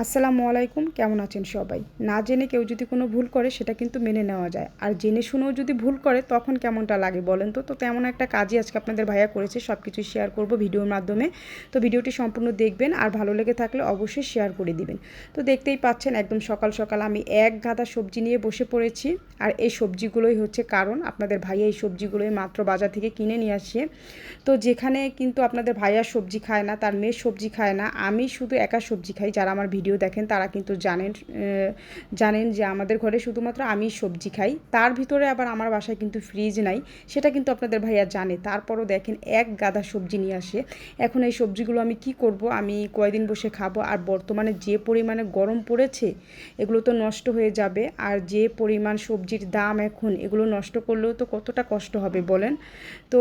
আসসালামু আলাইকুম, কেমন আছেন সবাই? না জেনে কেউ যদি কোনো ভুল করে, সেটা কিন্তু মেনে নেওয়া যায়। আর জেনে শুনেও যদি ভুল করে, তখন কেমনটা লাগে বলেন তো? তো তেমন একটা কাজই আজকে আপনাদের ভাইয়া করেছে সব কিছু শেয়ার করব ভিডিওর মাধ্যমে। তো ভিডিওটি সম্পূর্ণ দেখবেন, আর ভালো লেগে থাকলে অবশ্যই শেয়ার করে দিবেন। তো দেখতেই পাচ্ছেন, একদম সকাল সকাল আমি এক গাদা সবজি নিয়ে বসে পড়েছি। আর এই সবজিগুলোই হচ্ছে কারণ, আপনাদের ভাইয়া এই সবজিগুলোই মাত্র বাজার থেকে কিনে নিয়ে আসে তো যেখানে কিন্তু আপনাদের ভাইয়া সবজি খায় না, তার মেয়ে সবজি খায় না, আমি শুধু একা সবজি খাই, যারা আমার ভিডিও দেখেন, তারা কিন্তু জানেন জানেন যে আমাদের ঘরে শুধুমাত্র আমি সবজি খাই। তার ভিতরে আবার আমার বাসায় কিন্তু ফ্রিজ নাই, সেটা কিন্তু আপনাদের ভাইয়া জানে। তারপরও দেখেন এক গাদা সবজি নিয়ে আসে। এখন এই সবজিগুলো আমি কি করব? আমি কয়দিন বসে খাব? আর বর্তমানে যে পরিমাণে গরম পড়েছে, এগুলো তো নষ্ট হয়ে যাবে। আর যে পরিমাণ সবজির দাম এখন, এগুলো নষ্ট করলেও তো কতটা কষ্ট হবে বলেন? তো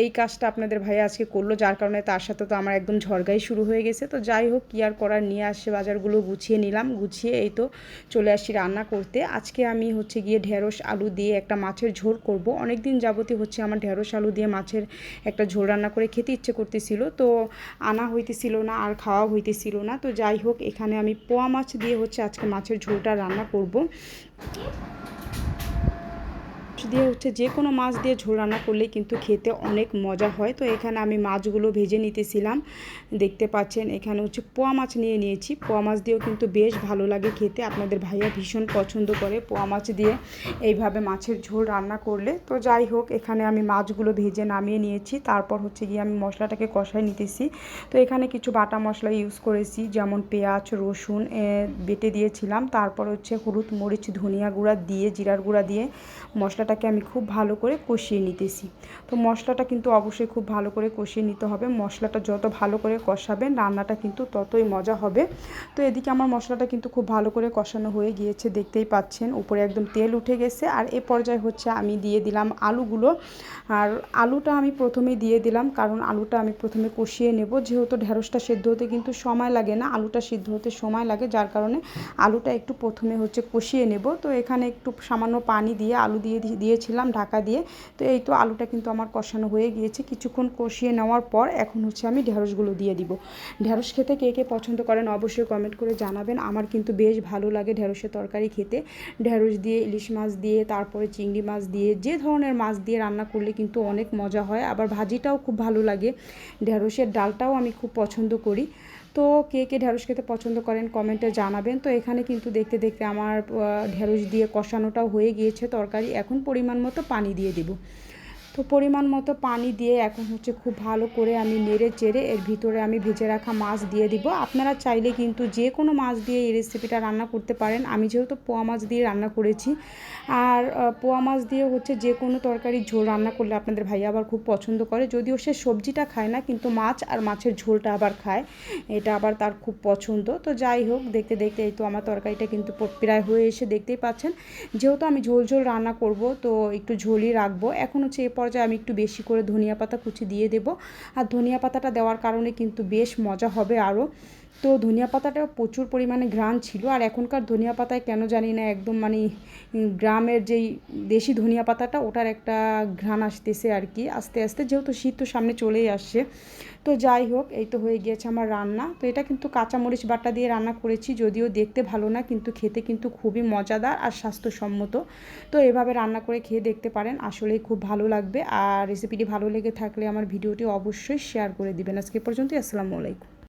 এই কাজটা আপনাদের ভাইয়া আজকে করল, যার কারণে তার সাথে তো আমার একদম ঝড়গাই শুরু হয়ে গেছে। তো যাই হোক, কি আর করার? নিয়ে আসে বাজারগুলো গুছিয়ে নিলাম, গুছিয়ে এই তো চলে আসি রান্না করতে। আজকে আমি হচ্ছে গিয়ে ঢেঁড়স আলু দিয়ে একটা মাছের ঝোল করব। অনেক দিন যাবতীয় হচ্ছে আমার ঢেঁড়স আলু দিয়ে মাছের একটা ঝোল রান্না করে খেতে ইচ্ছে করতেছিল, তো আনা হইতেছিল না আর খাওয়া হইতেছিল না। তো যাই হোক, এখানে আমি পোয়া মাছ দিয়ে হচ্ছে আজকে মাছের ঝোলটা রান্না করব। দিয়ে হচ্ছে যে কোনো মাছ দিয়ে ঝোল রান্না করলে কিন্তু খেতে অনেক মজা হয়। তো এখানে আমি মাছগুলো ভেজে নিতেছিলাম। দেখতে পাচ্ছেন, এখানে হচ্ছে পোয়া মাছ নিয়ে নিয়েছি। পোয়া মাছ দিয়েও কিন্তু বেশ ভালো লাগে খেতে। আপনাদের ভাইয়া ভীষণ পছন্দ করে পোয়া মাছ দিয়ে এইভাবে মাছের ঝোল রান্না করলে। তো যাই হোক, এখানে আমি মাছগুলো ভেজে নামিয়ে নিয়েছি। তারপর হচ্ছে গিয়ে আমি মশলাটাকে কষাই নিতেছি। তো এখানে কিছু বাটা মশলা ইউজ করেছি, যেমন পেঁয়াজ, রসুন বেটে দিয়েছিলাম। তারপর হচ্ছে হলুদ মরিচ, ধনিয়া গুঁড়া দিয়ে, জিরার গুঁড়া দিয়ে মশলাটাকে মশলাটাকে আমি খুব ভালো করে কষিয়ে নিতেছি। তো মশলাটা কিন্তু অবশ্যই খুব ভালো করে কষিয়ে নিতে হবে। মশলাটা যত ভালো করে কষাবেন, রান্নাটা কিন্তু ততই মজা হবে। তো এদিকে আমার মশলাটা কিন্তু খুব ভালো করে কষানো হয়ে গিয়েছে, দেখতেই পাচ্ছেন। উপরে একদম তেল উঠে গেছে। আর এ পর্যায়ে হচ্ছে আমি দিয়ে দিলাম আলুগুলো। আর আলুটা আমি প্রথমে দিয়ে দিলাম, কারণ আলুটা আমি প্রথমে কষিয়ে নেব। যেহেতু ঢেঁড়সটা সেদ্ধ হতে কিন্তু সময় লাগে না, আলুটা সিদ্ধ হতে সময় লাগে, যার কারণে আলুটা একটু প্রথমে হচ্ছে কষিয়ে নেব। তো এখানে একটু সামান্য পানি দিয়ে আলু দিয়ে দিয়েছিলাম ঢাকা দিয়ে। তো এই তো আলুটা কিন্তু আমার কষানো হয়ে গিয়েছে। কিছুক্ষণ কষিয়ে নেওয়ার পর এখন হচ্ছে আমি ঢেঁড়সগুলো দিয়ে দিব। ঢেঁড়স খেতে কে কে পছন্দ করেন অবশ্যই কমেন্ট করে জানাবেন। আমার কিন্তু বেশ ভালো লাগে ঢেঁড়সের তরকারি খেতে। ঢেঁড়স দিয়ে, ইলিশ মাছ দিয়ে, তারপরে চিংড়ি মাছ দিয়ে, যে ধরনের মাছ দিয়ে রান্না করলে কিন্তু অনেক মজা হয়। আবার ভাজিটাও খুব ভালো লাগে। ঢেঁড়সের ডালটাও আমি খুব পছন্দ করি। তো কে কে ঢ্যাঁড়স খেতে পছন্দ করেন কমেন্টে জানাবেন। তো এখানে কিন্তু দেখতে দেখতে আমার ঢ্যাঁড়স দিয়ে কষানোটাও হয়ে গিয়েছে তরকারি। এখন পরিমাণ মতো পানি দিয়ে দেবো। তো পরিমাণ মতো পানি দিয়ে এখন হচ্ছে খুব ভালো করে আমি নেড়ে চেড়ে এর ভিতরে আমি ভেজে রাখা মাছ দিয়ে দিব। আপনারা চাইলে কিন্তু যে কোনো মাছ দিয়ে এই রেসিপিটা রান্না করতে পারেন। আমি যেহেতু পোয়া মাছ দিয়ে রান্না করেছি, আর পোয়া মাছ দিয়ে হচ্ছে যে কোনো তরকারি ঝোল রান্না করলে আপনাদের ভাইয়া আবার খুব পছন্দ করে। যদিও সে সবজিটা খায় না, কিন্তু মাছ আর মাছের ঝোলটা আবার খায়। এটা আবার তার খুব পছন্দ। তো যাই হোক, দেখতে দেখতে এই তো আমার তরকারিটা কিন্তু প্রায় হয়ে এসে দেখতেই পাচ্ছেন। যেহেতু আমি ঝোল ঝোল রান্না করব, তো একটু ঝোলই রাখব। এখন হচ্ছে এ পর্যায়ে আমি একটু বেশি করে ধনিয়া পাতা কুচি দিয়ে দেব। আর ধনিয়া পাতাটা দেওয়ার কারণে কিন্তু বেশ মজা হবে আরও। তো ধনিয়া পাতাটাও প্রচুর পরিমাণে ঘ্রাণ ছিল। আর এখনকার ধনিয়া পাতায় কেন জানি না একদম মানে গ্রামের যেই দেশি ধনিয়া পাতাটা, ওটার একটা ঘ্রাণ আসতেছে আর কি। আস্তে আস্তে যেহেতু শীত তো সামনে চলেই আসছে। তো যাই হোক, এই তো হয়ে গিয়েছে আমার রান্না। তো এটা কিন্তু কাঁচামরিচ বাটা দিয়ে রান্না করেছি, যদিও দেখতে ভালো না, কিন্তু খেতে কিন্তু খুবই মজাদার আর স্বাস্থ্যসম্মত। তো এভাবে রান্না করে খেয়ে দেখতে পারেন, আসলেই খুব ভালো লাগবে। আর রেসিপিটি ভালো লেগে থাকলে আমার ভিডিওটি অবশ্যই শেয়ার করে দিবেন। আজকে পর্যন্তই, আসসালামু আলাইকুম।